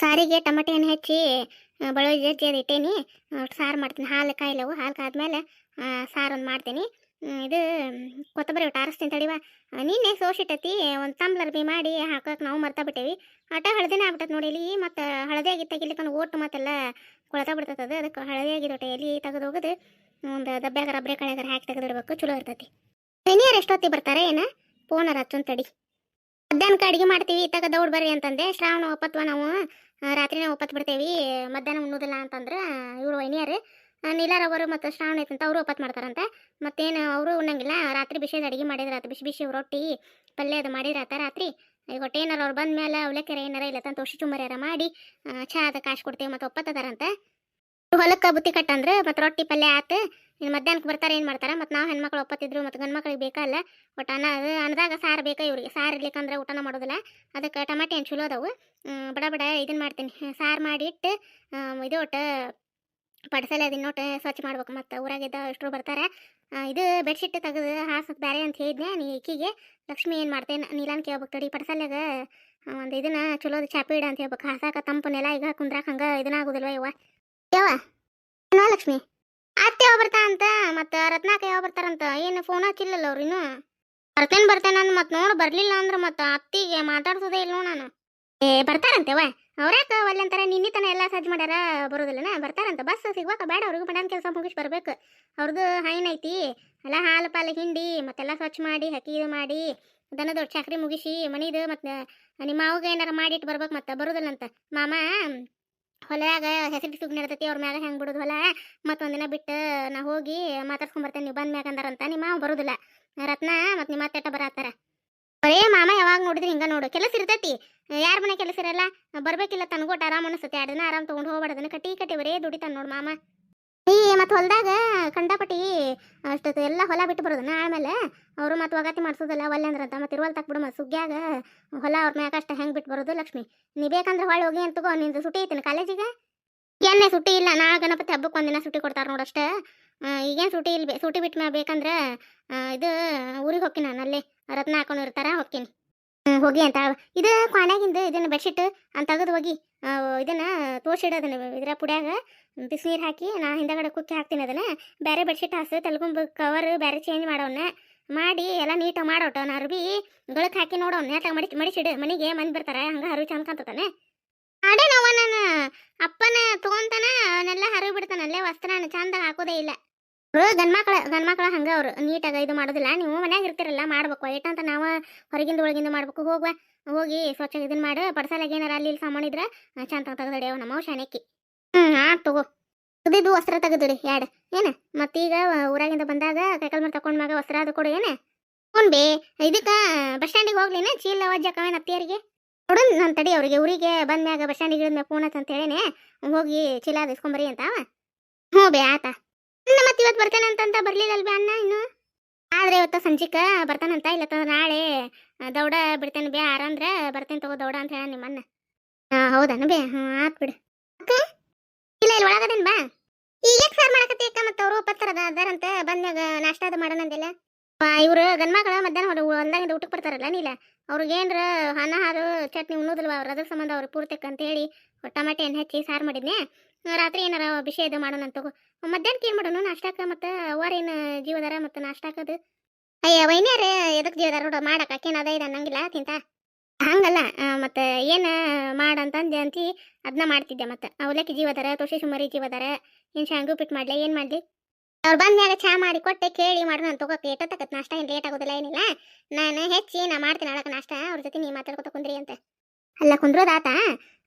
ಸಾರಿಗೆ ಟಮಾಟೆ ಹಣ್ಣು ಹೆಚ್ಚಿ ಬೆಳ್ಳುಳ್ಳಿ ಜಜ್ಜಿ ಅದು ಇಟ್ಟೇನಿ. ಸಾರು ಮಾಡ್ತೀನಿ. ಹಾಲು ಕಾಯಿಲವು, ಹಾಲು ಕಾದ್ಮೇಲೆ ಸಾರು ಒಂದು ಮಾಡ್ತೀನಿ. ಇದು ಕೊತ್ತಂಬರಿ ಒಟ್ಟು ಆರಿಸ್ತೀನಿ ತಡಿವ. ನಿನ್ನೆ ನಿನ್ನೆ ಸೋಸಿಟ್ಟತಿ ಒಂದು ತಂಬ್ಲರ್ ಬಿ ಮಾಡಿ ಹಾಕೋಕೆ ನಾವು ಮರ್ತಾ ಬಿಟ್ಟೇವಿ. ಆಟ ಹಳದಿನೇ ಆಗ್ಬಿಟ್ಟೈತೆ ನೋಡಿ ಇಲ್ಲಿ ಮತ್ತು ಹಳದಿ ಆಗಿತ್ತು ತೆಗಿಲಿಕ್ಕೆ ಓಟು ಮತ್ತೆಲ್ಲ ಕೊಳತಾ ಬಿಡ್ತದೆ ಅದು. ಅದಕ್ಕೆ ಹಳದಿ ಆಗಿದ್ದು ಎಲ್ಲಿ ತೆಗೆದು ಹೋಗೋದು. ಒಂದು ದಬ್ಬ್ಯಾಗ ರಬ್ಬರೆ ಕಳೆಗಾರ ಹಾಕಿ ತೆಗೆದಿಡ್ಬೇಕು ಚಲೋ ಇರ್ತೈತಿ. ನೀರು ಎಷ್ಟೊತ್ತಿ ಬರ್ತಾರೆ ಏನ? ಫೋನರ ಹಚ್ಚೊಂದು ತಡಿ. ಮಧ್ಯಾಹ್ನಕ್ಕೆ ಅಡುಗೆ ಮಾಡ್ತೀವಿ, ಇತ್ತಾಗ ದೌಡ್ ಬರ್ರಿ ಅಂತಂದೆ. ಶ್ರಾವಣ, ಒಪ್ಪತ್ವ ನಾವು ರಾತ್ರಿನೇ ಒಪ್ಪತ್ತು ಬಿಡ್ತೇವೆ, ಮಧ್ಯಾಹ್ನ ಉಣ್ಣೋದಿಲ್ಲ ಅಂತಂದ್ರೆ ಇವರು ವೈನಿಯರು ನೀಲಾರ್ ಅವರು ಮತ್ತು ಶ್ರಾವಣ ಐತಂತ ಅವರು ಒಪ್ಪತ್ತು ಮಾಡ್ತಾರಂತೆ. ಮತ್ತೇನು ಅವರು ಉಣ್ಣಂಗಿಲ್ಲ, ರಾತ್ರಿ ಬಿಸಿದ ಅಡುಗೆ ಮಾಡಿದ್ರ ಆತ ಬಿಸಿ ಬಿಸಿ ರೊಟ್ಟಿ, ಪಲ್ಯ ಅದು ಮಾಡಿದ್ರ ಆತ ರಾತ್ರಿ. ಈಗ ಒಟ್ಟು ಏನಾರ ಅವ್ರು ಬಂದ ಮೇಲೆ ಅವಲಕ್ಕೆರೆ ಏನಾರ ಇಲ್ಲ ತಂತ ತುಳಸಿ ಚುಮ್ಮರ ಮಾಡಿ ಚಹಾದ ಕಾಶ್ ಕೊಡ್ತೇವೆ ಮತ್ತು ಒಪ್ಪತ್ತದಾರಂತೆ ಹೊಲಕ್ಕೆ ಬುತ್ತಿ ಕಟ್ಟಂದ್ರೆ ಮತ್ತು ರೊಟ್ಟಿ ಪಲ್ಯ ಆತು, ಇನ್ನು ಮಧ್ಯಾಹ್ನಕ್ಕೆ ಬರ್ತಾರೆ ಏನು ಮಾಡ್ತಾರೆ? ಮತ್ತು ನಾವು ಹೆಣ್ಮಕ್ಳು ಒಪ್ಪತ್ತಿದ್ರು, ಮತ್ತು ಗಂಡು ಮಕ್ಳಿಗೆ ಬೇಕಲ್ಲ ಒಟ್ಟು ಅನ್ನ, ಅದು ಅನ್ನದಾಗ ಸಾರು ಬೇಕಾ ಇವ್ರಿಗೆ? ಸಾರು ಇರ್ಲಿಕ್ಕಂದ್ರೆ ಊಟನ ಮಾಡೋದಿಲ್ಲ. ಅದಕ್ಕೆ ಟಮಾಟೆ ಏನು ಚಲೋ ಅದಾವು. ಬಡ ಬಡ ಇದನ್ನು ಮಾಡ್ತೀನಿ. ಸಾರು ಮಾಡಿಟ್ಟು ಇದು ಒಟ್ಟು ಪಡ್ಸಲೆ ಅದನ್ನ ನೋಟ ಸ್ವಚ್ಛ ಮಾಡ್ಬೇಕು. ಮತ್ತು ಊರಾಗಿದ್ದ ಎಷ್ಟರು ಬರ್ತಾರೆ ಇದು ಬೆಡ್ಶೀಟ್ ತೆಗೆದು ಹಾಸಕ್ಕೆ ಬೇರೆ ಅಂತ ಹೇಳಿದ್ನೆ ನೀ ಈಕಿಗೆ. ಲಕ್ಷ್ಮಿ ಏನು ಮಾಡ್ತೇನೆ ನೀಲಾನ್ ಕೇಳ್ಬೇಕು ತಡಿ, ಪಡ್ಸಲ್ಯಾಗ ಒಂದು ಇದನ್ನ ಚಲೋದು ಚಾಪಿಡ ಅಂತ ಹೇಳ್ಬೇಕು. ಹಾಸಾಕ ತಂಪು ನೆಲ ಈಗ ಕುಂದ್ರಾಕ ಹಂಗೆ ಇದನ್ನ ಆಗೋದಿಲ್ವ ಯವ್ವ? ಯವ್ವ? ಲಕ್ಷ್ಮಿ? ಅತ್ತೆ ಯಾವ ಬರ್ತಾ ಅಂತ ಮತ್ತೆ ರತ್ನಾಕ ಯಾವ ಬರ್ತಾರಂತ? ಏನು ಫೋನ್ ಹಚ್ಚಿಲ್ಲಲ್ಲ ಅವ್ರು ಬರ್ತೇನೆ ಬರ್ತೇನೆ ನಾನು ಮತ್ತೆ ನೋಡು ಬರಲಿಲ್ಲ ಅಂದ್ರೆ ಮತ್ತೆ ಅತ್ತಿಗೆ ಮಾತಾಡ್ಸೋದೇ ಇಲ್ಲ ನಾನು. ಏ, ಬರ್ತಾರಂತೆ ಅವ್ರ್ಯಾಕ ಒಲ್ಲೆ ಅಂತಾರೆ? ನಿನ್ನೆ ತನ ಎಲ್ಲ ಸಜ್ಜು ಮಾಡ್ಯಾರ ಬರೋದಿಲ್ಲನ? ಬರ್ತಾರಂತ. ಬಸ್ ಸಿಗ್ಬೇಕ, ಬೇಡ ಅವ್ರಿಗೂ. ಮಡ್ಯಾನ ಕೆಲಸ ಮುಗಿಸಿ ಬರ್ಬೇಕು. ಅವ್ರದ್ದು ಹೈನ್ ಐತಿ. ಎಲ್ಲ ಹಾಲು, ಪಾಲು, ಹಿಂಡಿ ಮತ್ತೆಲ್ಲ ಸ್ವಚ್ಛ ಮಾಡಿ ಹಕ್ಕಿ ಇದು ಮಾಡಿ ದನದ ಚಾಕ್ರಿ ಮುಗಿಸಿ ಮನಿದು ಮತ್ತೆ ನಿಮ್ಮ ಅವಾಗ ಏನಾರ ಮಾಡಿಟ್ಟು ಬರ್ಬೇಕು ಮತ್ತೆ ಬರೋದಿಲ್ಲಂತ. ಮಾಮ ಹೊಲದಾಗ ಹೆಸರು ಸುಗ್ ನಡ್ತೈತಿ ಅವ್ರ ಮ್ಯಾಗ ಹೆಂಗ್ ಬಿಡೋದು ಹೊಲ? ಮತ್ತೊಂದಿನ ಬಿಟ್ಟು ನಾ ಹೋಗಿ ಮಾತಾಡ್ಸ್ಕೊಂಬರ್ತೇನೆ ನೀವು ಬಂದ್ ಮ್ಯಾಗ ಅಂದಾರಂತ. ನಿಮ್ಮ ಬರೋದಿಲ್ಲ. ರತ್ನ ಮತ್ತು ನಿಮ್ಮ ಅತ್ತೆಟ ಬರತ್ತಾರ ಬರೇ ಮಾಮ, ಯಾವಾಗ ನೋಡಿದ್ರಿ ಹಿಂಗ ನೋಡು. ಕೆಲಸ ಇರ್ತೈತಿ. ಯಾರ ಮನೆ ಕೆಲಸ ಇರಲ್ಲ? ಬರಬೇಕಿಲ್ಲ ತನಗೋಟ್, ಆರಾಮ್ ಅನಿಸುತ್ತೆ. ಎರಡು ದಿನ ಆರಾಮ್ ತಗೊಂಡ್ ಹೋಗ್ಬಾರ್ದನ್ನ ಕಟ್ಟಿ ಕಟ್ಟಿ ಬರೇ ದುಡಿತಾನ ನೋಡು ಮಾಮ. ಈ ಮತ್ತು ಹೊಲದಾಗ ಕಂಡಪಟ್ಟಿ ಅಷ್ಟೊತ್ತು ಎಲ್ಲ ಹೊಲ ಬಿಟ್ಟು ಬರೋದನ್ನ ಆಮೇಲೆ ಅವರು ಮತ್ತು ಒಗತಿ ಮಾಡಿಸೋದಲ್ಲ ಒಲ್ಲೆ ಅಂದ್ರಂತ ಮತ್ತೆ ಇರುವಲ್ ತಕ್ಬಿಡು ಮತ್ತು ಸುಗ್ಗ್ಯಾಗ ಹೊಲ ಅವ್ರ ಮ್ಯಾಗ ಅಷ್ಟ ಹೆಂಗೆ ಬಿಟ್ಟು ಬರೋದು ಲಕ್ಷ್ಮಿ. ನೀ ಬೇಕಂದ್ರೆ ಹೊಳೆ ಹೋಗಿ ಅಂತ ನಿಂದು ಸುಟಿ ಐತಿನ ಕಾಲೇಜಿಗೆ? ಏನೇ ಸುಟಿ ಇಲ್ಲ, ನಾ ಗಣಪತಿ ಹಬ್ಬಕ್ಕೆ ಒಂದಿನ ಸುಟಿ ಕೊಡ್ತಾರೆ ನೋಡಷ್ಟೇ ಈಗೇನು ಸುಟಿ ಇಲ್ಲ ಸುಟಿ ಬಿಟ್ಟು ಮ್ಯಾಗ ಬೇಕಂದ್ರೆ ಇದು ಊರಿಗೆ ಹೋಗ್ತೀನಿ ನಾನು ಅಲ್ಲೇ, ರತ್ನ ಹಾಕೊಂಡು ಇರ್ತಾರ ಹೋಗ್ತೀನಿ. ಹೋಗಿ ಅಂತ ಇದು ಕ್ವಾನ್ಯಾಗಿಂದ ಇದನ್ನ ಬೆಡ್ಶೀಟ್ ಅಂತ ತೆಗೆದು ಹೋಗಿ ಇದನ್ನ ತೋರ್ಸಿಡೋದನ್ನ ಇದ್ರ ಪುಡ್ಯಾಗ. ಬಿಸಿನೀರು ಹಾಕಿ ನಾ ಹಿಂದಗಡೆ ಕುಕ್ಕಿ ಹಾಕ್ತೀನಿ ಅದನ್ನು. ಬೇರೆ ಬೆಡ್ಶೀಟ್ ಹಾಸು ತಲೆಗುಂಬ ಕವರ್ ಬೇರೆ ಚೇಂಜ್ ಮಾಡೋಣ ಮಾಡಿ ಎಲ್ಲ ನೀಟಾಗಿ ಮಾಡೋಟ ನಾ ಅರ್ಬಿ ಗಳಕ್ಕೆ ಹಾಕಿ ನೋಡೋಣ ನೀಟಾಗಿ ಮಡಿ ಮಡಿಸಿಡು ಮನೆಗೆ ಮಂದಿ ಬರ್ತಾರೆ. ಹಂಗೆ ಹರಿವು ಚಂದ ಕಾಣ್ತತಾನೆ. ಅದೇ ನೋವ ನಾನು. ಅಪ್ಪನ ತಗೊಂತಾನ ಅವನ್ನೆಲ್ಲ ಹರಿವು ಬಿಡ್ತಾನೆ. ಅಲ್ಲೇ ವಸ್ತ್ರನ ಚಂದ ಹಾಕೋದೇ ಇಲ್ಲ. ಅವ್ರು ಗಂಡ್ಮಕ್ಳು ಗಂಡ್ಮಕ್ಳು ಹಂಗೆ ಅವರು. ನೀಟಾಗಿ ಇದು ಮಾಡೋದಿಲ್ಲ. ನೀವು ಮನ್ಯಾಗ ಇರ್ತಿರಲ್ಲ ಮಾಡ್ಬೇಕು. ಏಟಂತ ನಾವು ಹೊರಗಿಂದ ಒಳಗಿಂದ ಮಾಡ್ಬೇಕು. ಹೋಗುವ. ಹೋಗಿ ಸ್ವಚ್ಛ ಇದನ್ನು ಮಾಡು. ಪಡ್ಸಲಾಗ ಏನಾರ ಅಲ್ಲಿ ಇಲ್ಲಿ ಸಾಮಾನು ಇದ್ರೆ ಆ, ಚಂದ ತೆಗೆದಡಿಯವ ನಮ್ಮ ಶಾನೆಕ್ಕಿ ಹ್ಞೂ ಆ ತಗೋ. ತುದಿದು ವಸ್ತ್ರ ತೆಗೆದಿಡಿ ಎರಡು ಏನ? ಮತ್ತೀಗ ಊರಾಗಿಂದ ಬಂದಾಗ ಕೈಕಲ್ ಮೇಲೆ ತಕೊಂಡ್ ಮ್ಯಾಗ ವಸ್ತ್ರ ಅದು ಕೊಡು, ಏನು? ಹ್ಞೂ ಇದಕ್ಕೆ ಬಸ್ ಸ್ಟ್ಯಾಂಡಿಗೆ ಹೋಗ್ಲೇನೆ ಚೀಲ ವಜ್ಜಕ್ಕವೇನು ಅತ್ತಿಯರಿಗೆ? ನೋಡು ನಾನು ತಡಿ ಅವ್ರಿಗೆ, ಊರಿಗೆ ಬಂದ್ಮ್ಯಾಗ ಬಸ್ ಸ್ಟ್ಯಾಂಡಿಗೆ ಇಳಿದ್ಮ್ಯಾಗ ಫೋನ್ ಅಂತ ಹೇಳೇನೆ, ಹೋಗಿ ಚೀಲ ಅದು ಇಸ್ಕೊಂಬರಿ ಅಂತ ಹ್ಞೂ ಬೇ, ಆತ. ಇನ್ನ ಮತ್ತೆ ಇವತ್ತು ಬರ್ತೇನೆ ಅಂತಂತ ಬರ್ಲಿಲ್ಲಲ್ ಬೇ ಅಣ್ಣ ಇನ್ನು? ಆದ್ರೆ ಇವತ್ತು ಸಂಜಿಕ ಬರ್ತಾನಂತ ಇಲ್ಲ ನಾಳೆ ದೌಡ ಬಿಡ್ತೇನೆ ಬೇ ಆರಂದ್ರೆ ಬರ್ತೇನೆ ತಗೋ ದೌಡ ಅಂತ ಹೇಳ ನಿಮ್ಮ ಅಣ್ಣ ಹಾಂ ಬೇ? ಹ್ಞೂ ಆತ್ ಬಿಡು. ಇಲ್ಲ ಇಲ್ಲ ಒಳಗದೇನು ಬಾ. ಈಗ ಸಾರ್ ಮಾಡಕತ್ತಿ ಅಕ್ಕ ಮತ್ತೆ ಅವರು ಪತ್ತರ ಅದಾರಂತ ಬಂದಾಗ ನಾಷ್ಟ ಅದು ಮಾಡೋಣಂದಿಲ್ಲ ಇವ್ರು ಗಂಡ್ಮಕ್ಳು ಮಧ್ಯಾಹ್ನ ಹೊರ ಹೊಲ್ದಾಗಿಂದ ಊಟಕ್ಕೆ ಬರ್ತಾರಲ್ಲ ನೀಲ ಅವ್ರಿಗೇನ್ರ ಅನ್ನ ಹಾರು ಚಟ್ನಿ ಉಣ್ಣೋದಿಲ್ವ, ಅವ್ರು ಅದ್ರ ಸಂಬಂಧ ಅವ್ರು ಪೂರ್ತಕ್ಕೆ ಅಂತೇಳಿ ಟಮಾಟೆ ಹಣ್ಣು ಹೆಚ್ಚಿ ಸಾರು ಮಾಡಿದ್ನೆ ರಾತ್ರಿ ಏನಾರ ಬಿಸಿ ಇದು ಮಾಡೋಣ ಅಂತ ತಗೋ. ಮಧ್ಯಾಹ್ನಕ್ಕೆ ಏನು ಮಾಡೋಣ ನಾಷ್ಟಾಕ ಮತ್ತು ಅವರೇನು ಜೀವದಾರ ಮತ್ತು ನಾಷ್ಟಾಕದು ಅಯ್ಯ, ವೈನ್ಯಾರ ಎದಕ್ಕೆ ಜೀವದಾರ ನೋಡ ಮಾಡಕ್ಕೆ ಆಕೇನು ಅದ ಇದು ಅನ್ನಂಗಿಲ್ಲ, ತಿಂತ. ಹಂಗಲ್ಲ ಮತ್ತು ಏನು ಮಾಡಂತಂದು ಅಂತಿ ಅದನ್ನ ಮಾಡ್ತಿದ್ದೆ ಮತ್ತೆ. ಅವಲಕ್ಕಿ ಜೀವದಾರ, ತುಳಸಿ ಸುಮರಿ ಜೀವದಾರ, ಏನು ಶಾಂಗು ಪಿಟ್ ಮಾಡಲಿ, ಏನು ಮಾಡಲಿ? ಅವ್ರು ಬಂದ್ಮ್ಯಾಗ ಚಾ ಮಾಡಿ ಕೊಟ್ಟೆ, ಕೇಳಿ ಮಾಡೋಣ ನಾನು ತಗೋಕೆ ತಗತ್ ನಾಷ್ಟ ಏನು ಲೇಟ್ ಆಗೋದಿಲ್ಲ ಏನಿಲ್ಲ. ನಾನು ಹೆಚ್ಚಿ ನಾ ಮಾಡ್ತೀನಿ ಅಳಕ ನಾಷ್ಟ, ಅವ್ರ ಜೊತೆ ನೀ ಮಾತಾಡ್ಕೊತ ಕುಂದ್ರಿ ಅಂತ. ಅಲ್ಲ ಕುಂದ್ರೋದಾತ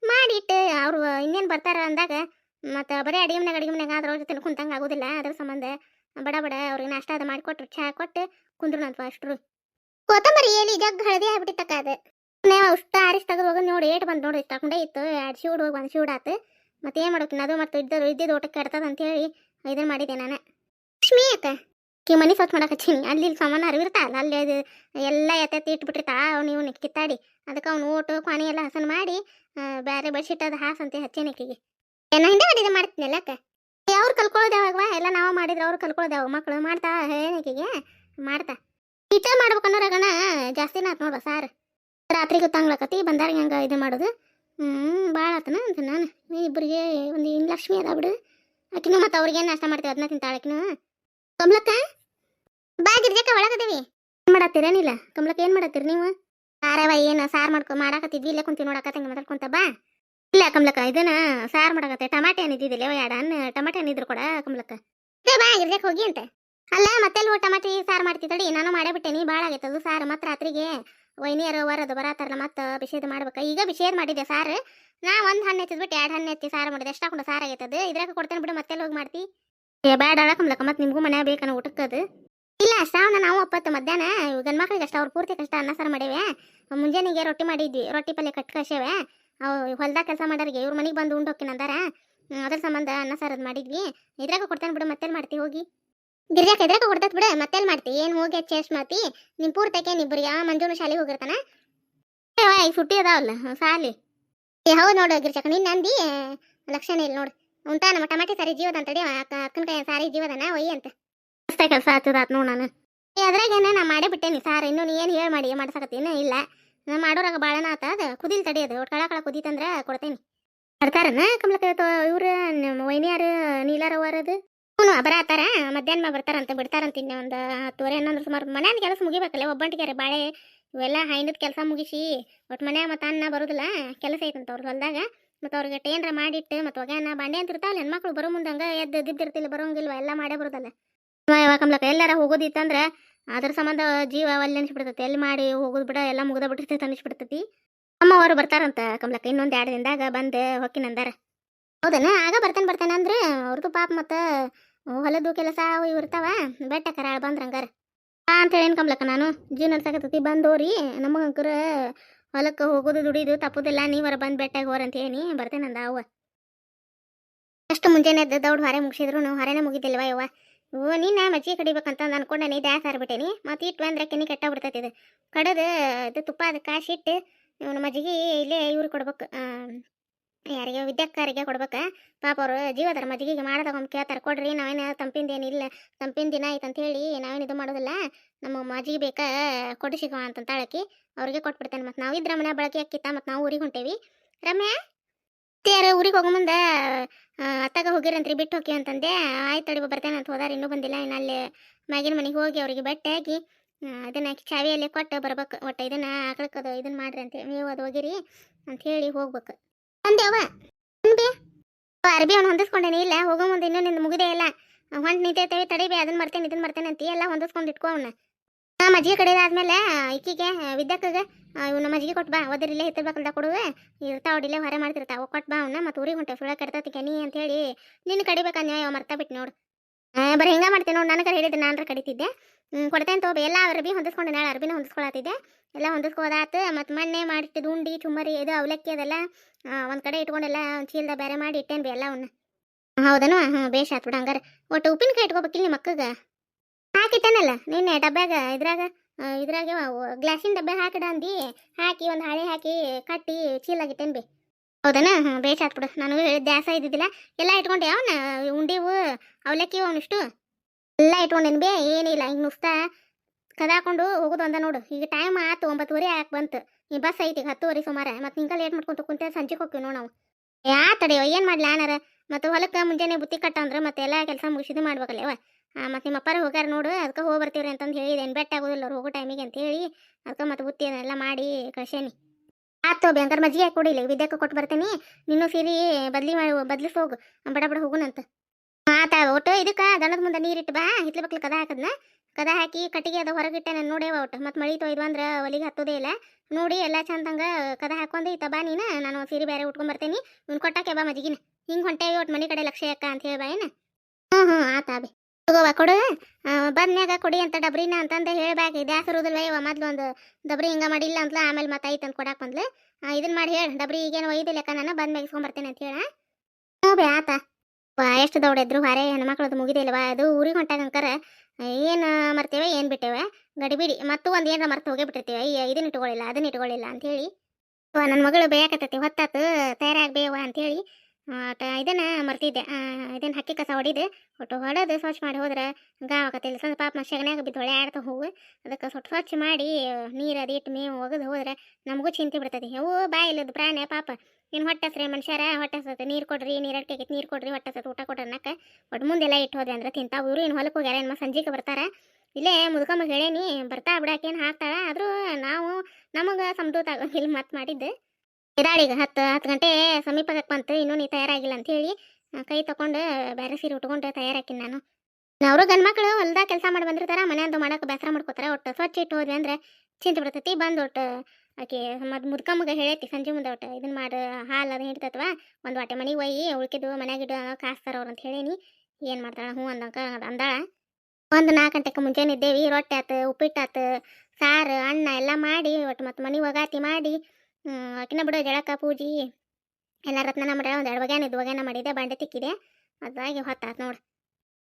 ಮಾಡಿಟ್ಟು ಅವರು ಇನ್ನೇನು ಬರ್ತಾರ ಅಂದಾಗ, ಮತ್ತು ಬರೀ ಅಡಿಗೆ ಮನೆಗೆ ಅಡಿಗೆ ಮನೆಗೆ ಆದ್ರೆ ಅವ್ರ ಜೊತೆ ಕುಂತಂಗೆ ಆಗೋದಿಲ್ಲ, ಅದ್ರ ಸಂಬಂಧ ಬಡ ಬಡ ಅವ್ರಿಗೆ ನಾಷ್ಟ ಅದು ಮಾಡಿಕೊಟ್ರು ಚಾ ಕೊಟ್ಟು ಕುಂದ್ರು ಅಂತ ಅಷ್ಟ್ರು. ಕೊತ್ತಂಬರಿ ಎಲಿ ಜಗ್ ಹಳದಿ ಆಗ್ಬಿಟ್ಟಿತ್ತಕ್ಕ ಅದು. ನೀವು ಅಷ್ಟು ಆರಿಸ್ ತೆಗೆದು ನೋಡಿ ಏಟ್ ಬಂದು ನೋಡಿ ತಗೊಂಡೇ ಇತ್ತು. ಎರಡು ಶೂಡ್ ಹೋಗಿ, ಒಂದು ಶೂಡ್ ಆತು. ಮತ್ತೆ ಏನು ಮಾಡೋಕೆ ಅದು ಮತ್ತೆ ಇದ್ದರು ಇದ್ದಿದ್ದು ಊಟಕ್ಕೆ ಕೆಡ್ತದ ಅಂತೇಳಿ ಇದನ್ನ ಮಾಡಿದ್ದೆ ನಾನು. ಲಕ್ಷ್ಮಿ ಅಕ್ಕ, ಕಿ ಮನೆ ಸ್ವಚ್ಛ ಮಾಡಕತ್ತೀನಿ ಅಲ್ಲಿ ಇಲ್ಲಿ ಸಾಮಾನು ಅರಿವಿರ್ತಾಲ್ಲ ಅಲ್ಲಿ ಅದು ಎಲ್ಲ ಎತ್ತೆತ್ತಿ ಇಟ್ಬಿಟ್ಟಿರ್ತಾ. ಅವ್ನು ಇವ್ನು ಕಿತ್ತಾಡಿ. ಅದಕ್ಕೆ ಅವ್ನು ಓಟು ಕೊನೆ ಎಲ್ಲ ಹಸನ್ ಮಾಡಿ ಬೇರೆ ಬೆಡ್ಶೀಟ್ ಅದು ಹಾಸಂತೆ ಹಚ್ಚೇನಕ್ಕಿಗೆ ಏನೋ ಹಿಂದೆ ಮಾಡಿದ ಮಾಡ್ತೀನಲ್ಲ ಅಕ್ಕ? ಅವ್ರು ಕಲ್ಕೊಳ್ಳೋದು ಯಾವಾಗವಾ ಎಲ್ಲ ನಾವು ಮಾಡಿದ್ರೆ, ಅವ್ರು ಕಲ್ಕೊಳ್ಳೋದ್ಯಾವ ಮಕ್ಕಳು ಮಾಡ್ತಾ ಏನಕ್ಕಿಗೆ ಮಾಡ್ತಾ. ಇಟ ಮಾಡ್ಬೇಕನ್ನೋರಾಗಣ ಜಾಸ್ತಿನ ಆತು ನೋಡುವ ಸಾರು. ರಾತ್ರಿ ಗೊತ್ತಂಗ್ಲಕತಿ ಬಂದಾಗ ಹೆಂಗೆ ಇದು ಮಾಡೋದು? ಹ್ಞೂ ಭಾಳ ಆತನ ಅಂತ ನಾನು. ಇಬ್ಬರಿಗೆ ಒಂದು ಇನ್ನು ಲಕ್ಷ್ಮಿ ಅದ ಬಿಡು. ಆಕಿನೂ ಮತ್ತು ಅವ್ರಿಗೆ ನಾಷ್ಟ ಮಾಡ್ತೀವಿ ಅದನ್ನ ತಿಂತಾಳೆ ಕಮಲಕ್ಕ? ಬಾ ಗಿರ್ಜಕ್ಕ ಒಳಗದೇವಿ ಏನು ಮಾಡತ್ತೀರೇನಿಲ್ಲ ಕಮಲಕ್ಕ, ಏನು ಮಾಡತ್ತೀರಿ ನೀವು? ಸಾರವ ಏನು ಸಾರು ಮಾಡ್ಕೊ, ಮಾಡಾಕತ್ತಿದ್ವಿ, ಇಲ್ಲೇ ಕುಂತೀವಿ ನೋಡಕತ್ತಂಗೆ ಮಾತಾಡ್ಕೊಂತ ಬಾ. ಇಲ್ಲ ಕಮಲಕ್ಕ, ಇದನ್ನ ಸಾರು ಮಾಡಕತ್ತೆ, ಟಮಾಟೆ ಏನಿದ್ದಿಲ್ಲ ಎರಡು ಅನ್ನ ಟಮಾಟೆ ಏನಿದ್ರು ಕೊಡ ಕಮಲಕ್ಕ. ಬಾ ಗಿರ್ಜಕ್ಕೆ, ಹೋಗಿ ಅಂತ. ಅಲ್ಲ ಮತ್ತೆಲ್ಲ ಟಮಾಟಿ ಸಾರು ಮಾಡ್ತಿದ್ದಡಿ ನಾನು ಮಾಡೇ ಬಿಟ್ಟೇನಿ ಭಾಳ ಆಗೈತೆ ಅದು ಸಾರು, ಮತ್ತೆ ರಾತ್ರಿಗೆ. ವೈನಿಯರು ವರದು ಬರತ್ತಾರಲ್ಲ ಮತ್ತೆ ಬಿಸಿದು ಮಾಡ್ಬೇಕ. ಈಗ ಬಿಷೇದ್ ಮಾಡಿದೆ ಸಾರು. ನಾ ಒಂದು ಹಣ್ಣು ಎತ್ತಿದ್ಬಿಟ್ಟು ಎರಡು ಹಣ್ಣು ಎತ್ತಿ ಸಾರು ಮಾಡಿದೆ. ಎಷ್ಟು ಹಾಕೊಂಡು ಸಾರು ಆಗೈತದ? ಇದ್ರಾಗ ಕೊಡ್ತೇನೆ ಬಿಡು ಮತ್ತೆ ಹೋಗಿ ಮಾಡ್ತಿ. ಏ ಬೇಡ ಅಳಕಂಬ್ಲಕ್ಕ ಮತ್ತೆ ನಿಮಗೂ ಮನೆ ಬೇಕನ್ನ ಊಟಕ್ಕದು ಇಲ್ಲ, ಶ್ರಾವಣ, ನಾವು ಒಪ್ಪತ್ತು ಮಧ್ಯಾಹ್ನ, ಗಂಡು ಮಕ್ಳಿಗೆ ಅಷ್ಟು, ಅವ್ರು ಪೂರ್ತಿ ಕಷ್ಟ ಅನ್ನ ಸಾರು ಮಾಡೇವೆ ಮುಂಜಾನೆಗೆ ರೊಟ್ಟಿ ಮಾಡಿದ್ವಿ, ರೊಟ್ಟಿ ಪಲ್ಯ ಕಟ್ ಕಳ್ಸೇವೆ ಅವು ಹೊಲ್ದಾಗ ಕೆಲಸ ಮಾಡೋರಿಗೆ ಇವ್ರ ಮನೆಗೆ ಬಂದು ಉಂಡು ಹೋಗ್ತೀನಿ ಅಂದಾರ. ಅದ್ರ ಸಂಬಂಧ ಅನ್ನ ಸಾರದು ಮಾಡಿದ್ವಿ. ಇದ್ರಾಗ ಕೊಡ್ತೇನೆ ಬಿಡು ಮತ್ತೆ ಮಾಡ್ತಿ, ಹೋಗಿ. ಗಿರ್ಜಾಕ ಇದ್ರಾಗ ಕೊಡ್ತತ್ ಬಿಡು ಮತ್ತೆಲ್ ಮಾಡ್ತಿ? ಏನ್ ಹೋಗಿ ಚೇಸ್ಟ್ ಮಾಡ್ತಿ? ನಿಮ್ ಪೂರ್ತಕ್ಕೆ ನಿಬ್ಬರಿ ಆ ಮಂಜುನು ಶಾಲೆಗೆ ಹೋಗಿರ್ತಾನ? ಈಗ ಸುಟ್ಟಿ ಅದಾವಲ್ಲ ಸಾಲಿ. ಏ ಹೌದು ನೋಡು ಗಿರ್ಜಾಕ ನಿನ್ನ ಆ, ಲಕ್ಷಣ ಇಲ್ಲ ನೋಡು. ಉಂಟಾ ನಮ್ಮ ಟಮಾಟಿ ಸಾರಿ ಜೀವದ ಅಕ್ಕ ಅಕ್ಕನ ಕೈ ಸಾರಿ ಜೀವದನ ಒಯ್ ಅಂತ. ಅಷ್ಟೇ ಕೆಲಸ ಹಚ್ಚದಾತ್ ನೋಡ್ ನಾನು. ಏ ಅದ್ರಾಗೇನ ನಾ ಮಾಡೇ ಬಿಟ್ಟೇನಿ ಸಾರ್ ಇನ್ನು ನೀ ಏನು ಹೇಳಿ ಮಾಡಿ ಮಾಡ್ಸಕತ್ತೀನಿ ಇಲ್ಲ. ನಾ ಮಾಡೋರಾಗ ಭಾಳನ ಆತ ಅದು ಕುದಿಲ್ ತಡಿ ಅದು ಒಟ್ಟು ಕಳ ಕಳ ಕುದೀತಂದ್ರೆ ಕೊಡ್ತೇನೆ. ಕೊಡ್ತಾರನ ಕಮಲಕ್ಕ ಇವ್ರ ವೈನಿಯಾರು ನೀಲಾರವರದು ಹ್ಞೂ ಬರತ್ತಾರ ಮಧ್ಯಾಹ್ನ ಮ್ಯಾಗ್ ಬರ್ತಾರಂತ, ಬಿಡ್ತಾರಂತ ಇನ್ನೇ ಒಂದು ಹತ್ತುವರೆ ಹನ್ನೊಂದು ಸುಮಾರು ಮನ್ಯಾನ ಕೆಲಸ ಮುಗಿಬೇಕಲ್ಲ ಒಬ್ಬಂಟಿಗೆ ಬಾಳೆ, ಇವೆಲ್ಲ ಹೈನದ ಕೆಲಸ ಮುಗಿಸಿ ಒಟ್ಟು ಮನ್ಯಾಗ ಮತ್ತು ಅನ್ನ ಬರೋದಿಲ್ಲ, ಕೆಲಸ ಐತಂತ ಅವ್ರ ಹೊಲ್ದಾಗ. ಮತ್ತು ಅವ್ರಿಗೆ ಟೇನ್ರ ಮಾಡಿಟ್ಟು ಮತ್ತು ಒಗ್ಯಾನ, ಬಾಂಡೆ ಅಂತ ಇರ್ತಾವಲ್ಲ, ಹೆಣ್ಮಕ್ಳು ಬರೋ ಮುಂದಂಗ ಎದ್ದು ದಿದ್ದಿರ್ತಿಲ್ಲ ಬರೋಂಗಿಲ್ವ, ಎಲ್ಲ ಮಾಡೇ ಬರೋದಲ್ಲ. ಕಮ್ಲಕ್ಕ, ಎಲ್ಲಾರ ಹೋಗೋದಿತ್ತಂದ್ರೆ ಅದ್ರ ಸಂಬಂಧ ಜೀವ ಅಲ್ಲಿ ಅನಿಸ್ಬಿಡ್ತೈತಿ ಎಲ್ಲಿ ಮಾಡಿ ಹೋಗೋದು ಬಿಡ, ಎಲ್ಲ ಮುಗಿದ ಬಿಟ್ಟಿರ್ತೈತೆ ಅನಿಸ್ಬಿಡ್ತೈತಿ. ಅಮ್ಮ ಅವರು ಬರ್ತಾರಂತ, ಕಮ್ಲಕ್ಕ, ಇನ್ನೊಂದು ಎರಡು ದಿನದಾಗ ಬಂದು ಹೊಕ್ಕಿನಂದಾರ ಹೌದನ? ಆಗ ಬರ್ತೇನೆ ಬರ್ತೇನೆ ಅಂದ್ರೆ ಅವ್ರದ್ದು ಪಾಪ ಮತ್ತು ಹೊಲದ್ದು ಕೆಲಸ ಅವು ಇರ್ತಾವ, ಬೆಟ್ಟ ಕರಾಳ ಬಂದ್ರ ಹಂಗಾರ ಆ ಅಂತ ಹೇಳೇನು ಕಮ್ಲಕ್ಕ ನಾನು ಜೀವನ ಸಾಕತತಿ ಬಂದೋರಿ ನಮಗಂಕರ ಹೊಲಕ್ಕೆ ಹೋಗೋದು ದುಡಿದು ತಪ್ಪುದಿಲ್ಲ, ನೀವರ ಬಂದು ಬೆಟ್ಟಾಗ ಹೋರ ಅಂತ ಹೇಳಿ ಬರ್ತೇನೆ ಅಂದ ಅವ್ವ. ಅಷ್ಟು ಮುಂಜಾನೆ ಎದ್ದು ದೌಡ್ ಹೊರೆ ಮುಗಿಸಿದ್ರು ನಾವು ಹೊರೆನೇ ಮುಗಿದಿಲ್ವಾ ಯವ್ವ. ಓ ನಿನ್ನ ಮಜ್ಜಿಗೆ ಕಡಿಬೇಕಂತ ಅನ್ಕೊಂಡೆ, ನೀ ದ್ಯಾಸ ಹಾರ್ಬಿಟ್ಟೇನಿ ಮತ್ತೆ ಇಟ್ಟು ಅಂದ್ರೆ ಕೆನಿ ಕೆಟ್ಟ ಬಿಡ್ತೈತಿ ಇದು. ಕಡದು, ಇದು ತುಪ್ಪ, ಅದು ಕಾಶಿಟ್ಟು ಇವನು ಮಜ್ಜಿಗೆ ಇಲ್ಲೇ ಇವ್ರು ಕೊಡ್ಬೇಕು ಯಾರಿಗೆ ವಿದ್ಯಾಕಾರಿಗೆ ಕೊಡ್ಬೇಕು? ಪಾಪ ಅವರು ಜೀವದರ ಮಜ್ಜಿಗೆ ಮಾಡ್ದಾಗ ಕೇಳ್ತಾರೆ, ಕೊಡ್ರಿ, ನಾವೇನು ತಂಪಿಂದ ಏನಿಲ್ಲ ತಂಪಿನ ದಿನ ಆಯ್ತು ಅಂತ ಹೇಳಿ ನಾವೇನು ಇದು ಮಾಡೋದಿಲ್ಲ. ನಮ್ಮ ಮಜ್ಜಿಗೆ ಬೇಕಾ ಕೊಡಿಸಿಕೋ ಅಂತ ತಾಳಕಿ ಅವ್ರಿಗೆ ಕೊಟ್ಬಿಡ್ತೇನೆ ಮತ್ತು ನಾವು ಇದ್ರ ಮನೆ ಬಳಕೆ ಅಕ್ಕಿತ್ತ ಮತ್ತು ನಾವು ಊರಿಗೆ ಹೊಂಟೇವಿ. ರಮ್ಯಾ ಯಾರು ಊರಿಗೆ ಹೋಗೋ ಮುಂದೆ ಅತ್ತಾಗ ಹೋಗಿರಂತ್ರಿ ಬಿಟ್ಟು ಹೋಗಿ ಅಂತಂದೆ, ಆಯ್ತು ತಡಿ ಬರ್ತೇನೆ ಅಂತ ಹೋದಾರ, ಇನ್ನೂ ಬಂದಿಲ್ಲ, ಇನ್ನು ಅಲ್ಲಿ ಮ್ಯಾಗಿನ ಮನೆಗೆ ಹೋಗಿ ಅವರಿಗೆ ಹಾಕಿ ಅದನ್ನ ಚಾವಿಯಲ್ಲಿ ಕೊಟ್ಟು ಬರ್ಬೇಕು, ಒಟ್ಟು ಇದನ್ನ ಆಕಳಕ್ಕದು ಇದನ್ನು ಮಾಡ್ರಿ ಅಂತ ನೀವು ಅದು ಹೋಗಿರಿ ಅಂತ ಹೇಳಿ ಹೋಗ್ಬೇಕು. ಅಂದೇವ ಅಂದೆ? ಅರ್ಬಿ ಅವ್ನು ಹೊಂದಿಸ್ಕೊಂಡೇನಿ, ಇಲ್ಲ, ಹೋಗೋ ಮುಂದೆ ಇನ್ನೂ ನಿಂದು ಮುಗಿದೇ ಇಲ್ಲ. ಹೊಂಟು ನಿಂತೈತೇವಿ ತಡಿಬಿ ಅದನ್ನ ಮರ್ತೇನೆ ಇದನ್ನ ಮರ್ತೇನೆ ಅಂತ ಎಲ್ಲ ಹೊಂದಿಸ್ಕೊಂಡು ಇಟ್ಕೋ ಅವನ್ನ ಆ ಮಜ್ಜಿಗೆ ಕಡಿದಾದ್ಮೇಲೆ ಇಕ್ಕಿಗೆ ವಿದ್ಯಾಕಗೆ ಇವನ್ನ ಮಜ್ಜಿಗೆ ಕೊಟ್ಟು ಬಾ ಒದರಿಲ್ಲೇ ಹಿತ್ತಬೇಕಂತ ಕೊಡುವೆ. ಇರ್ತಾವಡಿಲ್ಲೇ ಹೊರ ಮಾಡ್ತಿರ್ತಾವ ಕೊಟ್ಟು ಬಾ ಅವನ್ನ ಮತ್ತು ಊರಿಗೆ ಹೊಂಟೆ, ಸುಳ್ಳ ಕೆಡ್ತತಿ ಕೆನಿ ಅಂತ ಹೇಳಿ ನಿನ್ನ ಕಡಿಬೇಕನ್ಯ ಯಾವ ಮರ್ತಾ ಬಿಟ್ಟು ನೋಡು. ಬರೀ ಹಿಂಗ ಮಾಡ್ತೀನಿ ನೋಡು ನನಗೆ ಹೇಳಿದ್ರೆ ನಾನು ಕಡಿತಿದ್ದೆ. ಕೊಡ್ತೇನೆ ತೋಬಿ ಎಲ್ಲ ಅರ್ಬಿ ಹೊಂದಿಸ್ಕೊಂಡು, ನಾಳೆ ಅರ್ಬಿನ ಹೊಂದಿಸ್ಕೊಳತ್ತಿದ್ದೆ ಎಲ್ಲ ಹೊಂದಿಸ್ಕೋದಾತು ಮತ್ತು ಮಣ್ಣೆ ಮಾಡಿಟ್ಟಿದ್ದು ಉಂಡಿ, ಚುಮ್ಮರಿ, ಇದು ಅವಲಕ್ಕಿ ಅದೆಲ್ಲ ಒಂದು ಕಡೆ ಇಟ್ಕೊಂಡೆಲ್ಲ ಚೀಲದ ಬೇರೆ ಮಾಡಿ ಇಟ್ಟೇನು ಬಿ ಎಲ್ಲ ಅವನ್ನ ಹೌದನು? ಹಾಂ ಬೇಷ್ ಆತು ಬಿಡು ಹಂಗಾರೆ. ಒಟ್ಟು ಉಪ್ಪಿನಕಾಯಿ ಇಟ್ಕೋಬೇಕಿಲ್ಲ ನಿಮ್ಮ ಮಕ್ಕಗೆ ಹಾಕಿಟ್ಟೇನಲ್ಲ? ನಿನ್ನೆ ಡಬ್ಬ್ಯಾಗ ಇದ್ರಾಗ ಇದ್ರಾಗ ಗ್ಲಾಸಿನ ಡಬ್ಬೆ ಹಾಕಿಡ ಅಂದು, ಹಾಕಿ ಒಂದು ಹಾಳೆ ಹಾಕಿ ಕಟ್ಟಿ ಚೀಲಾಗಿಟ್ಟೇನು ಬಿ ಹೌದನ? ಹಾಂ ಬೇಷ್ ಬಿಡು. ನಾನು ದ್ಯಾಸ ಇದ್ದಿದ್ದಿಲ್ಲ. ಎಲ್ಲ ಇಟ್ಕೊಂಡೆ ಅವನ ಉಂಡಿವು ಅವಲಕ್ಕಿ ಅವನಿಷ್ಟು? ಎಲ್ಲ ಇಟ್ಕೊಂಡೇನು ಬಿ ಏನಿಲ್ಲ, ಹಿಂಗೆ ನುಸ್ತಾ ಕದಾಕೊಂಡು ಹೋಗೋದು ಅಂದ ನೋಡು. ಈಗ ಟೈಮ್ ಆತು, ಒಂಬತ್ತುವರೆ ಯಾಕೆ ಬಂತು. ಈ ಬಸ್ ಐತಿ ಈಗ ಹತ್ತುವರೆ ಸುಮಾರು. ಮತ್ತು ಹಿಂಗೆ ಲೇಟ್ ಮಾಡ್ಕೊಂತ ಕುಂತ ಸಂಜೆಗೆ ಹೋಗ್ತೀವಿ ನೋಡು ನಾವು. ಯಾ ತಡೆಯೋ ಏನು ಮಾಡ್ಲಿ ಆನಾರ? ಮತ್ತು ಹೊಲಕ್ಕೆ ಮುಂಜಾನೆ ಬುತ್ತಿ ಕಟ್ಟ ಅಂದ್ರೆ ಮತ್ತೆ ಎಲ್ಲ ಕೆಲಸ ಮುಗಿಸಿದ್ದು ಮಾಡ್ಬೇಕಲ್ಲವ ಮತ್ತು ನಿಮ್ಮ ಅಪ್ಪಾರ ಹೋಗ್ಯಾರ ನೋಡು ಅದಕ್ಕೆ ಹೋಗಿ ಬರ್ತೀವ್ರಿ ಅಂತಂದು ಹೇಳಿದೇನು ಬೆಟ್ಟ ಆಗೋದಿಲ್ಲ ಅವ್ರು ಹೋಗೋ ಟೈಮಿಗೆ ಅಂತ ಹೇಳಿ ಅದಕ್ಕೆ ಮತ್ತೆ ಬುತ್ತಿ ಅದನ್ನೆಲ್ಲ ಮಾಡಿ ಕಳ್ಸೇನಿ. ಆತು ಬೆಂಗರ್ ಮಜ್ಜಿಗೆ ಕೊಡಿಲ್ಲ ವಿದ್ಯಕ್ಕೆ ಕೊಟ್ಟು ಬರ್ತೀನಿ. ನಿನ್ನೂ ಸೀರೆ ಬದಲಿ ಮಾಡಿ ಬದಲಿಸಿ ಹೋಗು ಬಡ ಬಡ ಹೋಗುನಂತ. ಆತ ಒಟ್ಟು ಇದಕ್ಕೆ ದನದ ಮುಂದೆ ನೀರಿಟ್ಟು ಬಾ, ಹಿತ್ಲ ಬಕ್ಲ ಕದ ಹಾಕದ್ನ. ಕದ ಹಾಕಿ ಕಟ್ಟಿಗೆ ಅದು ಹೊರಗಿಟ್ಟೆ ನಾನು ಅವ ಒಟ್ಟು. ಮತ್ತು ಮಳಿ ತೊಯ್ದು ಅಂದ್ರೆ ಒಲಿಗೆ ಹತ್ತೋದೇ ಇಲ್ಲ. ನೋಡಿ ಎಲ್ಲ ಚಂದಂಗ ಕದ ಹಾಕೊಂಡು ಈತ ಬಾ ನೀನು. ನಾನು ಸೀರೆ ಬೇರೆ ಬರ್ತೇನೆ. ಇವ್ನು ಕೊಟ್ಟಾಕೆ ಬಾ ಮಜ್ಜಿಗಿನ. ಹಿಂಗೆ ಹೊಂಟೇವಿ ಒಟ್ಟು ಮನೆ ಕಡೆ ಲಕ್ಷ ಅಕ್ಕ ಅಂತ ಹೇಳಿ ಬಾ ಏನು? ಹ್ಞೂ ಹ್ಞೂ ಆತ ಬಿ. ಕೊಡು. ಬಂದ್ನ್ಯಾಗ ಕೊಡಿ ಅಂತ ಡಬ್ರಿನ ಅಂತಂದು ಹೇಳ್ಬೇಕು ದ್ಯಾಸ ಇರೋದಿಲ್ವ ಇವ ಮೊದ್ಲು ಒಂದು ಡಬ್ರಿ ಹಿಂಗ ಮಾಡಿಲ್ಲ ಅಂತಲ ಆಮೇಲೆ ಮತ್ತೆ ಐತೆ ಅಂತ ಕೊಡಾಕ್ ಬಂದ್ಲು. ಇದನ್ನ ಮಾಡಿ ಹೇಳಿ. ಡಬ್ರಿ ಈಗೇನು ಒಯ್ದಿಲ್ಲಕ್ಕ ನಾನು. ಬಂದ್ಮ್ಯಾಗ ಇಸ್ಕೊಂಬರ್ತೇನೆ ಅಂತ ಹೇಳ ಹ್ಞೂ ಬೇ, ಆತ. ಎಷ್ಟು ದೌಡೆದ್ರು ಹಾರೆ ಹೆಣ್ಮಕ್ಳದ್ದು ಮುಗಿದಿಲ್ವಾ ಅದು ಊರಿಗೆ ಹೊಂಟಾಗಂಕರ ಏನು ಮರ್ತೇವೆ ಏನು ಬಿಟ್ಟೇವೆ? ಗಡಿಬಿಡಿ ಮತ್ತು ಒಂದು ಏನಾರ ಮರ್ತು ಹೋಗೇ ಬಿಟ್ಟಿರ್ತೀವಿ ಇದನ್ನ ಇಟ್ಕೊಳ್ಳಿಲ್ಲ ಅದನ್ನ ಇಟ್ಕೊಳ್ಳಿಲ್ಲ ಅಂತೇಳಿ. ನನ್ನ ಮಗಳು ಬೇಯಾಕತ್ತೈತಿ ಹೊತ್ತಾತು ತಯಾರಾಗಿ ಬೇವ ಅಂತೇಳಿ. ಆ, ಟ- ಇದನ್ನ ಮರ್ತಿದ್ದೆ. ಇದನ್ನು ಹಕ್ಕಿ ಕಸ ಹೊಡಿದೆ. ಒಟ್ಟು ಹೊಡೆದು ಸ್ವಚ್ಛ ಮಾಡಿ ಹೋದ್ರೆ ಗಾವಾಕತ್ತಿಲ್ಲ ಸ್ವಲ್ಪ ಪಾಪ ಶಗನ್ಯಾಗ ಬಿದ್ದು ಹೊಳೆ ಆಡ್ತಾ ಹೋಗು. ಅದಕ್ಕೆ ಸ್ವಲ್ಪ ಸ್ವಚ್ಛ ಮಾಡಿ ನೀರು ಅದಿಟ್ಟು ಮೇವು ಒಗೆದು ಹೋದ್ರೆ ನಮಗೂ ಚಿಂತೆ ಬಿಡ್ತೈತಿ. ಅವು ಬಾಯಿಲ್ಲದ ಪ್ರಾಣಿ ಪಾಪ. ಇನ್ನು ಹೊಟ್ಟೆ ಹಸ್ರೆ ಮನುಷ್ಯರ, ಹೊಟ್ಟೆ ಹಸತ್ತೆ ನೀರು ಕೊಡ್ರಿ, ನೀರು ನೀರು ಕೊಡ್ರಿ, ಹೊಟ್ಟೆ ಹಸತ್ತೆ ಊಟ ಕೊಡ್ರಿ ಅನ್ನಕ್ಕೆ ಒಟ್ಟು ಮುಂದೆಲ್ಲ ಇಟ್ಟು ಹೋದೆ ಅಂದ್ರೆ ತಿಂತಾವು. ಇವರು ಇನ್ನು ಹೊಲಕ್ಕೆ ಹೋಗ್ಯಾರ ಏನು ಸಂಜೆಗೆ ಬರ್ತಾರ. ಇಲ್ಲೇ ಮುದುಕಮ್ಮ ಹೇಳೇನಿ, ಬರ್ತಾ ಬಿಡಾಕೇನು ಹಾಕ್ತಾಳೆ, ಆದರೂ ನಾವು ನಮಗೆ ಸಮದೂತ ಇಲ್ಲಿ ಮತ್ತೆ ಮಾಡಿದ್ದು. ಇದಾಳಿಗೆ ಹತ್ತು ಹತ್ತು ಗಂಟೆ ಸಮೀಪಕ್ಕೆ ಬಂತು, ಇನ್ನೂ ನೀ ತಯಾರಾಗಿಲ್ಲ ಅಂತ ಹೇಳಿ ಕೈ ತಗೊಂಡು ಬೇರೆ ಸೀರೆ ಉಟ್ಕೊಂಡು ತಯಾರಾಕಿನಿ ನಾನು. ಅವರು ಗಂಡು ಮಕ್ಕಳು ಹೊಲ್ದಾಗ ಕೆಲಸ ಮಾಡಿ ಬಂದಿರ್ತಾರ, ಮನೆಯಂದು ಮಾಡಕ್ಕೆ ಬೇಸರ ಮಾಡ್ಕೋತಾರೆ, ಒಟ್ಟು ಸ್ವಚ್ಛ ಇಟ್ಟು ಹೋದ್ವಿ ಅಂದರೆ ಚಿಂತೆ ಬಿಡ್ತೈತಿ, ಬಂದು ಒಟ್ಟು ಆಕೆ ಮತ್ತು ಮಗ ಹೇಳೈತಿ ಸಂಜೆ ಮುಂದೆ ಒಟ್ಟ ಇದನ್ನ ಮಾಡಿ ಹಾಲು ಅದು ಹಿಡ್ತತ್ವ ಒಂದು ವಾಟೆ ಮನೆಗೆ ಒಯ್ಯಿ ಉಳ್ಕಿದ್ದು ಮನ್ಯಾಗ ಇಡು ಕಾಸ್ತಾರ ಅವ್ರು ಅಂತ ಹೇಳೀನಿ. ಏನು ಮಾಡ್ತಾಳ ಹ್ಞೂ ಅಂದಂಕ ಅಂದಾಳ. ಒಂದು ನಾಲ್ಕು ಗಂಟೆಗೆ ಮುಂಜಾನೆ ಇದ್ದೇವಿ ರೊಟ್ಟಿ ಆತು ಉಪ್ಪಿಟ್ಟು ಆತು ಸಾರು ಅನ್ನ ಎಲ್ಲ ಮಾಡಿ ಒಟ್ಟು ಮತ್ತು ಮನೆ ಒಗಾತಿ ಮಾಡಿ ಆಕಿನ ಬಿಡು ಜಳಕ ಪೂಜಿ ಎಲ್ಲ ರತ್ನ ಮಾಡ್ಯಾಳ ಒಂದು ಎರಡು ಬಗೆನ ಇದು ಬಗೆನ ಮಾಡಿದೆ ಬಂಡೆ ತಿಕ್ಕಿದೆ ಅದಾಗಿ ಹೊತ್ತಾತ್ ನೋಡು.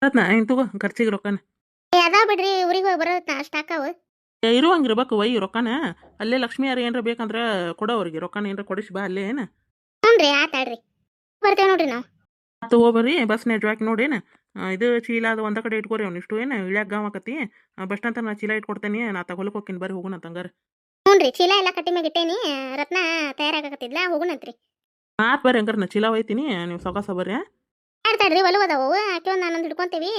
ರತ್ನ ಏನು ತಗೋ ಖರ್ಚಿಗೆ ರೊಕ್ಕನ? ಏ ಅದಾವ ಬಿಡ್ರಿ ಊರಿಗೆ ಹೋಗಿ ಬರೋ ಅಷ್ಟು ಹಾಕಾವು. ಏ, ಇರುವಂಗಿರ್ಬೇಕು ವೈ ರೊಕ್ಕನ. ಅಲ್ಲೇ ಲಕ್ಷ್ಮಿ ಯಾರು ಏನ್ರ ಬೇಕಂದ್ರ ಕೊಡೋ ಅವ್ರಿಗೆ. ರೊಕ್ಕನ ಏನ್ರ ಕೊಡಿಸಿ ಬಾ ಅಲ್ಲೇ ಏನ. ಹ್ಞೂ ರೀ ಆತಾಡ್ರಿ ಬರ್ತೇವೆ ನೋಡ್ರಿ ನಾವು. ಮತ್ತು ಹೋಗ್ಬರ್ರಿ ಬಸ್ ನೆಟ್ವಾಕ್ ನೋಡೇನ ಇದು ಚೀಲ ಅದು ಒಂದ ಕಡೆ ಇಟ್ಕೋರಿ ಅವ್ನು ಇಷ್ಟು ಏನು ಇಳ್ಯಾಕ ಗಾವ್ ಆಕತಿ. ಬಸ್ ಅಂತ ನಾ ಚೀಲ ಇಟ್ಕೊಡ್ತೇನೆ ನಾ ತಗೊಳಕ್ ಹೋಗ್ತೀನಿ ಬರ್ರಿ ಹೋಗೋಣ ತಂಗಾರ ಹ್ಞೂ ರೀ ಚೀಲ ಎಲ್ಲ ಕಟ್ಟಿ ಮ್ಯಾಗ ಇಟ್ಟೇನಿ ರತ್ನ ತಯಾರಾಗಕತ್ತಿದ್ಲ ಹೋಗುಣಂತ್ರಿ ಮಾತು ಬರ್ರಿ ಹಂಗಾರ ನಾ ಚೀಲ ಒಯ್ತೀನಿ ನೀವು ಸೊಗಸ ಬರ್ರಿ ಬ್ಯಾಡ್ತಾಡ್ರಿ ಒಲವು ಅದಾವು ಆಕೆ ಒಂದು ನಾನೊಂದು ಹಿಡ್ಕೊಂತೀವಿ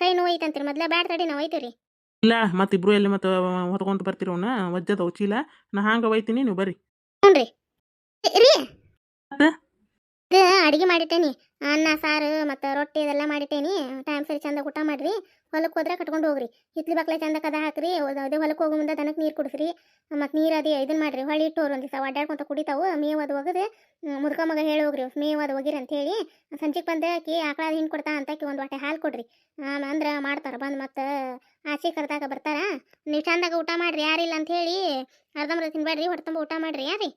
ಕೈ ನೋವು ಐತಂತ್ರಿ ಮೊದ್ಲ ಬ್ಯಾಡ್ ತಡಿ ನಾವು ಒಯ್ತೀವಿ ಇಲ್ಲ, ಮತ್ತೆ ಇಬ್ರು ಎಲ್ಲಿ ಮತ್ತೆ ಹೊತ್ಕೊಂತ ಬರ್ತೀರಿ ವಜ್ಜದ ಚೀಲ. ನಾ ಹಂಗೆ ಒಯ್ತೀನಿ ನೀವು ಬರ್ರಿ. ಹ್ಞೂ ರೀ? ಇದು ಅಡಿಗೆ ಮಾಡಿಟ್ಟೇನಿ. ಅನ್ನ, ಸಾರು, ಮತ್ತು ರೊಟ್ಟಿ ಇದೆಲ್ಲ ಮಾಡಿಟ್ಟೇನಿ. ಟೈಮ್ ಸರಿ ಚಂದ ಊಟ ಮಾಡ್ರಿ. ಹೊಲಕ್ಕೆ ಹೋದ್ರೆ ಕಟ್ಕೊಂಡು ಹೋಗ್ರಿ. ಹಿತ್ಲಿ ಬಕ್ಲೆ ಚಂದ ಕದ ಹಾಕ್ರಿ. ಅದೇ ಹೊಲಕ್ಕೆ ಹೋಗೋ ಮುಂದೆ ದನಕ್ಕೆ ನೀರು ಕುಡಿಸ್ರಿ. ಮತ್ತು ನೀರು ಅದೇ ಇದನ್ನ ಮಾಡ್ರಿ. ಹೊಳಿ ಇಟ್ಟು ಒಂದು ದಿವಸ ಅಡ್ಡಾಡ್ಕೊಂತ ಕುಡಿತಾವು. ಮೇವು ಅದು ಒಗದೆ ಮುದುಕ ಮಗ ಹೇಳಿ ಹೋಗ್ರಿ. ಮೇವು ಅದು ಒಗಿರಿ ಅಂತ ಹೇಳಿ ಸಂಜೆಗೆ ಬಂದ ಆಕಿ, ಆಕಳ ಹಿಂಗೆ ಕೊಡ್ತಾ? ಅಂತ ಆಕಿ ಒಂದು ವಾಟೆ ಹಾಲು ಕೊಡ್ರಿ. ಅಂದ್ರೆ ಮಾಡ್ತಾರೆ. ಬಂದು ಮತ್ತು ಆಚೆ ಕರೆದಾಗ ಬರ್ತಾರ. ನೀವು ಚಂದಾಗ ಊಟ ಮಾಡ್ರಿ. ಯಾರಿಲ್ಲ ಅಂತ ಹೇಳಿ ಅರ್ಧಂಬರ್ಧ ತಿನ್ಬೇಡ್ರಿ ಹೊಟ್ಟೆ ತುಂಬ ಊಟ ಮಾಡ್ರಿ. ಯಾರಿ?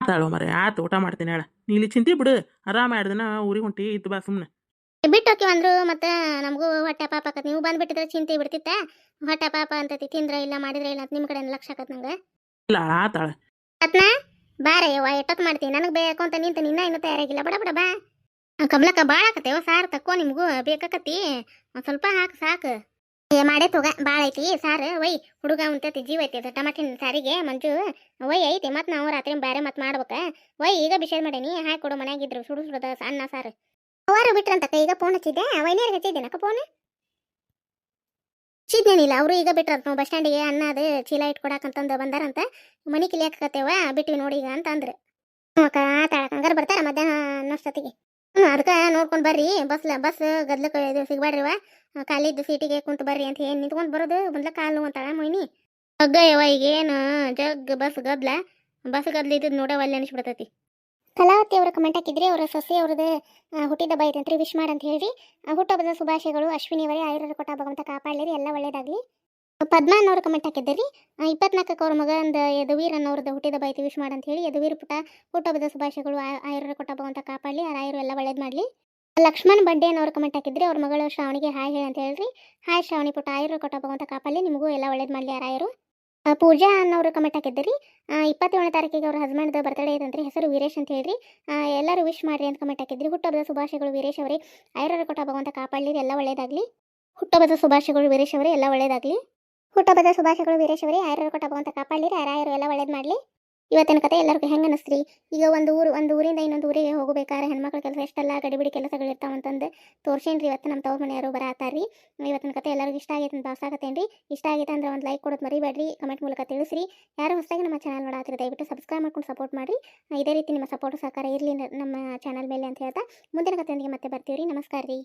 ಆತಾಳು ಮರೆ ಆತು ಊಟ ಮಾಡ್ತೀನಿ ಹೇಳ. ನೀಲಿ ಇಲ್ಲಿ ಚಿಂತೆ ಬಿಡು ಆರಾಮ ಎರಡು ದಿನ ಊರಿಗೆ ಹೊಂಟಿ ಇದ್ದು ಬಾ ಸುಮ್ಮನೆ ಬಿಟ್ಟು ಹೋಗಿ ಅಂದ್ರು ಮತ್ತೆ ನಮಗೂ ಹೊಟ್ಟೆ ಪಾಪ ಆಕತ್. ನೀವು ಬಂದ್ಬಿಟ್ಟಿದ್ರೆ ಚಿಂತೆ ಬಿಡ್ತಿತ್ತ? ಹೊಟ್ಟೆ ಪಾಪ ಅಂತತಿ ತಿಂದ್ರ ಇಲ್ಲ ಮಾಡಿದ್ರೆ ಇಲ್ಲ ಅಂತ ನಿಮ್ಮ ಕಡೆ ಲಕ್ಷ ಆಕತ್ ನಂಗೆ? ಇಲ್ಲ ಆತಾಳ ಅತ್ನ ಬಾರೆ ಯವ್ವ ಎಟ್ಟೊತ್ತು ಮಾಡ್ತೀನಿ ನನಗೆ ಬೇಕು ಅಂತ ನಿಂತ ನಿನ್ನ ಇನ್ನೂ ತಯಾರಾಗಿಲ್ಲ. ಬಡ ಬಡ ಬಾ. ಕಬ್ಲಕ್ಕ ಕಮಲಕ್ಕ ಭಾಳ ಆಕತ್ತೇವ ಸಾರ್ ತಕ್ಕೋ ನಿಮಗೂ ಬೇಕಾಕತಿ ಒಂದು ಸ್ವಲ್ಪ ಹಾಕಿ ಸಾಕು. ಏ, ಮಾಡೇ ತೋಗ ಭಾಳ ಐತಿ. ಸಾರು, ಒಯ್, ಹುಡುಗ ಉಂತತಿ ಜೀವ ಐತಿ ಟಮಾಟಿನ ಸಾರಿಗೆ, ಮಂಜು, ಒಯ್, ಐತಿ. ಮತ್ತೆ ನಾವು ರಾತ್ರಿ ಬೇರೆ ಮತ್ತೆ ಮಾಡ್ಬೇಕ. ಒಯ್, ಈಗ ಬಿಷೇದ್ ಮಾಡೇನಿ. ಹಾಕಿ ಕೊಡು, ಮನ್ಯಾಗಿದ್ರು. ಸುಡು, ಸುಡದ, ಅನ್ನ, ಸಾರು. ಅವರು ಬಿಟ್ರಂತಕ್ಕ ಈಗ ಫೋನ್ ಹಚ್ಚಿದ್ದೆ ವೈನೇರಿಗೆ ಹಚ್ಚಿದ್ದೇನಕ್ಕ ಫೋನ್ ಹಚ್ಚಿದ್ದೇನಿಲ್ಲ ಅವರು ಈಗ ಬಿಟ್ರಂತ ನಾವು ಬಸ್ ಸ್ಟ್ಯಾಂಡಿಗೆ ಅನ್ನ ಅದು ಚೀಲ ಇಟ್ಕೊಡಕಂತಂದು ಬಂದಾರಂತ. ಮನಿ ಕಿಲಿಯಾಕತ್ತೇವ ಬಿಟ್ಟಿವಿ ನೋಡಿ ಈಗ ಅಂತ ಅಂದ್ರು. ಹ್ಞೂ ಹಂಗಾರೆ ಬರ್ತಾರ ಮಧ್ಯಾಹ್ನ ಅನ್ನೋಷ್ಟೊತ್ತಿಗೆ ಹ್ಞೂ ಅದಕ್ಕೆ ನೋಡ್ಕೊಂಡು ಬರ್ರಿ. ಬಸ್ ಬಸ್ ಗದ್ಲಕ್ಕೆ ಸಿಗ್ಬೇಡ್ರಿವ ಕಾಲಿದ್ದು ಸೀಟಿಗೆ ಕುಂತ ಬರ್ರಿ ಅಂತ ಏನು ನಿಂತ್ಕೊಂಡು ಬರೋದು. ಮೊದ್ಲ ಕಾಲು ನೋವು ಅಂತಾಳ ಮೊಯ್ನಿ ಜಗ್ಗ ಯವ ಈಗ ಏನು ಜಗ್ ಬಸ್ ಗದ್ಲ. ಬಸ್ ಗದ್ಲ ಇದ್ದು ನೋಡವಲ್ಲಿ ಅನಿಸ್ಬಿಡ್ತೈತಿ. ಕಲಾವತಿ ಅವರು ಕಮೆಂಟ್ ಹಾಕಿದ್ರಿ ಅವರ ಸೊಸೆ ಅವ್ರದ್ದು ಹುಟ್ಟಿದ ಹಬ್ಬ ಐತಂತ್ರಿ ವಿಶ್ ಮಾಡಂತ ಹೇಳಿ ಆ ಹುಟ್ಟಬದ ಶುಭಾಶಯಗಳು ಅಶ್ವಿನಿ ಅವರೇ ಆಯುರ್ವೇದ ಕೊಟ್ಟ ಭಗವಂತ ಕಾಪಾಡಲಿರಿ ಎಲ್ಲ ಒಳ್ಳೇದಾಗ್ಲಿ. ಪದ್ಮಾನ್ ಅವರು ಕಮೆಂಟ್ ಹಾಕಿದ್ದೀರಿ. ಇಪ್ಪತ್ನಾಲ್ಕಕ್ಕೆ ಅವ್ರ ಮಗಂದ ಯದುವೀರ್ ಅನ್ನೋರದ್ದು ಹುಟ್ಟಿದ ಬೈತಿ ವಿಶ್ ಮಾಡಂತ ಹೇಳಿ ಯದುವೀರ್ ಪುಟ ಹುಟ್ಟಹಬ್ಬದ ಶುಭಾಶಯಗಳು ಆಯುರ್ವೇದ ಕೊಟ್ಟ ಭಗವಂತ ಕಾಪಾಡಲಿ ಆ ಆಯುರ್ ಎಲ್ಲ ಒಳ್ಳೇದು ಮಾಡಲಿ. ಲಕ್ಷ್ಮಣ್ ಬಂಡೆ ಅನ್ನೋರು ಕಮೆಂಟ್ ಹಾಕಿದ್ರಿ ಅವ್ರ ಮಗಳು ಶ್ರಾವಣಿಗೆ ಹಾಯ್ ಹೇಳಿ ಅಂತ ಹೇಳ್ರಿ. ಹಾಯ್ ಶ್ರಾವಣಿ ಪುಟ್ಟ ಆಯುರ್ವೇದ ಕೊಟ್ಟ ಭಗವಂತ ಕಾಪಲ್ಲಿ ನಿಮಗೂ ಎಲ್ಲ ಒಳ್ಳೇದು ಮಾಡಲಿ ಆರಾಯರು ರಾಯರು ಪೂಜಾ ಅನ್ನೋರು ಕಮೆಂಟ್ ಹಾಕಿದ್ರಿ. ಇಪ್ಪತ್ತೇಳನೇ ತಾರೀಕಿಗೆ ಅವ್ರ ಹಸ್ಬೆಂಡ್ ಬರ್ತಡೇ ಇದಂತ್ರಿ ಹೆಸರು ವೀರೇಶ್ ಅಂತ ಹೇಳ್ರಿ. ಎಲ್ಲರೂ ವಿಶ್ ಮಾಡ್ರಿ ಅಂತ ಕಮೆಂಟ್ ಹಾಕಿದ್ರಿ. ಹುಟ್ಟಬದ ಶುಭಾಶಯಗಳು ವೀರೇಶ್ ಅವರೇ. ಆಯುರ್ವೇದ ಕೊಟ್ಟ ಭಗವಂತ ಕಾಪಾಡಲಿ ಎಲ್ಲ ಒಳ್ಳೇದಾಗಲಿ. ಹುಟ್ಟಬದ ಶುಭಾಶಯಗಳು ವೀರೇಶ್ ಅವರೇ, ಎಲ್ಲ ಒಳ್ಳೇದಾಗಲಿ. ಹುಟ್ಟಬದ ಶುಭಾಶಯಗಳು ವೀರೇಶ್ ಅವರೇ. ಆಯುರ್ವೇದ ಕೊಟ್ಟ ಭಗವಂತ ಕಾಪಾಡಲಿ ಆರಾಯರು ಎಲ್ಲ ಒಳ್ಳೇದು ಮಾಡಲಿ. ಇವತ್ತಿನ ಕತೆ ಎಲ್ಲರಿಗೂ ಹೆಂಗೆ ಅನಿಸ್ತ್ರಿ? ಈಗ ಒಂದು ಊರು, ಒಂದು ಊರಿಂದ ಇನ್ನೊಂದು ಊರಿಗೆ ಹೋಗಬೇಕಾದ್ರೆ ಹೆಣ್ಮಕ್ಳ ಕೆಲಸ ಎಷ್ಟೆಲ್ಲ ಗಡಿಬಿಡಿ ಕೆಲಸಗಳು ಇರ್ತಾವಂತಂದು ತೋರ್ಸೇನ್ರಿ ಇವತ್ತು ನಮ್ಮ ತವ್ರ ಮನೆಯವರು ಬರತ್ತಾರ್ರಿ ಇವತ್ತಿನ ಕತೆ ಎಲ್ಲರಿಗೂ ಇಷ್ಟ ಆಗೈತೆ ಅಂತ ಭಾವಿಸಾಕತ್ತೇನ್ರಿ ಇಷ್ಟ ಆಗೈತೆ ಅಂದ್ರೆ ಒಂದು ಲೈಕ್ ಕೊಡೋದು ಮರಿಬೇಡ್ರಿ. ಕಮೆಂಟ್ ಮೂಲಕ ತಿಳಿಸ್ರಿ. ಯಾರು ಹೊಸದಾಗಿ ನಮ್ಮ ಚಾನಲ್ ನೋಡಾತ್ರಿ ದಯವಿಟ್ಟು ಸಬ್ಸ್ಕ್ರೈಬ್ ಮಾಡ್ಕೊಂಡು ಸಪೋರ್ಟ್ ಮಾಡಿರಿ. ಇದೇ ರೀತಿ ನಿಮ್ಮ ಸಪೋರ್ಟ್ ಸಹಕಾರ ಇರಲಿ ನಮ್ಮ ಚಾನಲ್ ಮೇಲೆ ಅಂತ ಹೇಳ್ತಾ ಮುಂದಿನ ಕತೆಯೊಂದಿಗೆ ಮತ್ತೆ ಬರ್ತೀವಿ ರೀ ನಮಸ್ಕಾರ ರೀ